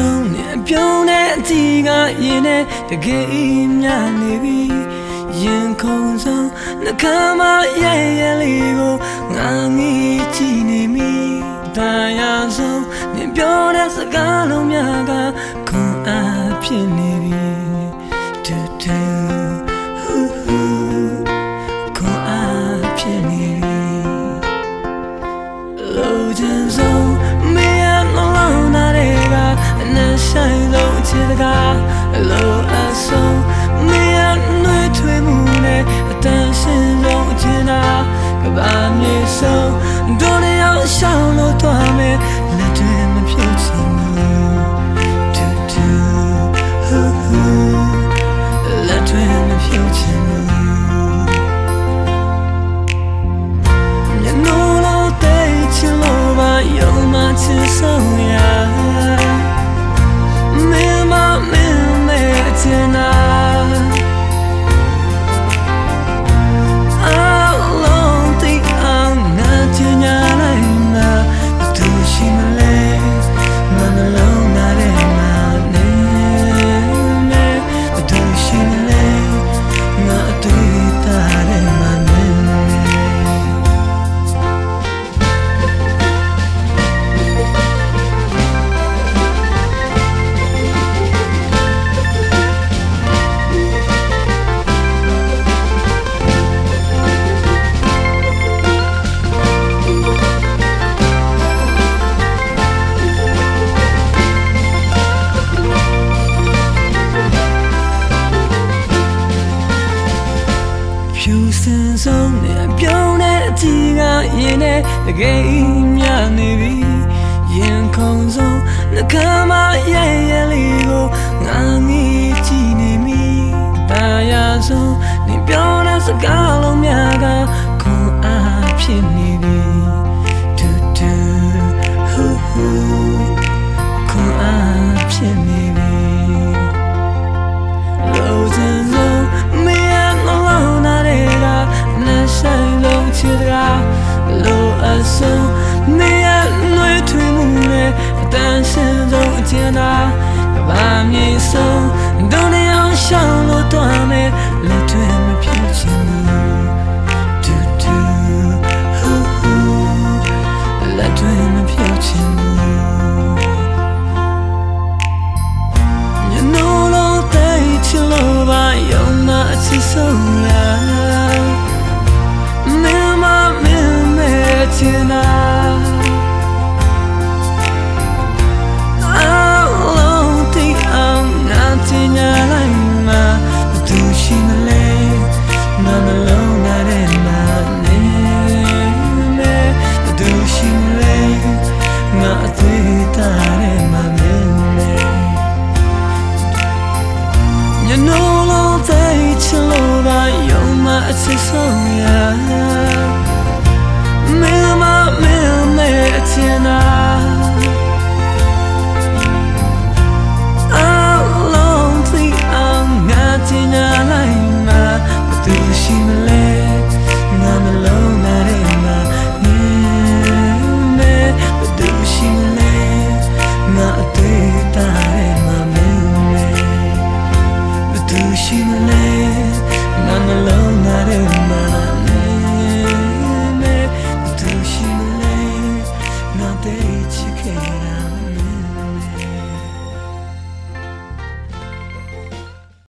ဖြူစင်ဆုံးနဲ့ပြုံးတဲ့အကြည့်ကရင်နဲ့တကယ်မြနေပြီရင်ခုန်ဆုံးနှခမ်းမရဲ့ရဲ့လေးကိုငါငေးကြည့်နေမိတရားဆုံးနဲ့ပြောတဲ့စကားလုံးများကခွန်အားဖြစ်နေပြီ တကားလိုအပ်ဆုံးမရနှွေးထွေးမှုနဲ့အတန်ရှင်းဆုံးချင်တာကဘာမြေဆုံးဒုနေအောင်ရှောင်းလို့သွားမယ်လက်တွေမဖြုတ်ချင်ဘူးတူတူဟူဟူလက်တွေမဖြုတ်ချင်ဘူးမျက်နှာလုံးတိတ်ချင်လို့ပါယုံမှချင်ဆုံး တကယ်မြနေပြီရင်ခုန်ဆုံးနှကမ်းမရဲ့ရဲ့လေးကိုငါငေးကြည့်နေမိတရားဆုံးနေပြောတဲ့စကားလုံးများကခွန်အားဖြစ်နေပြီတူတူဟူဟူခွန်အားဖြစ်နေပြီလိုချင်ဆုံးမရမလုံးနာတဲ့ကနဲ့ ဆိုင်လုံးချစ်တာလိုအပ်ဆုံးမရနှွေးထွေးမှုနဲ့အတန်ရှင်းဆုံးအကျဉ်းသာကဘာမြေဆုံး I say so, yeah.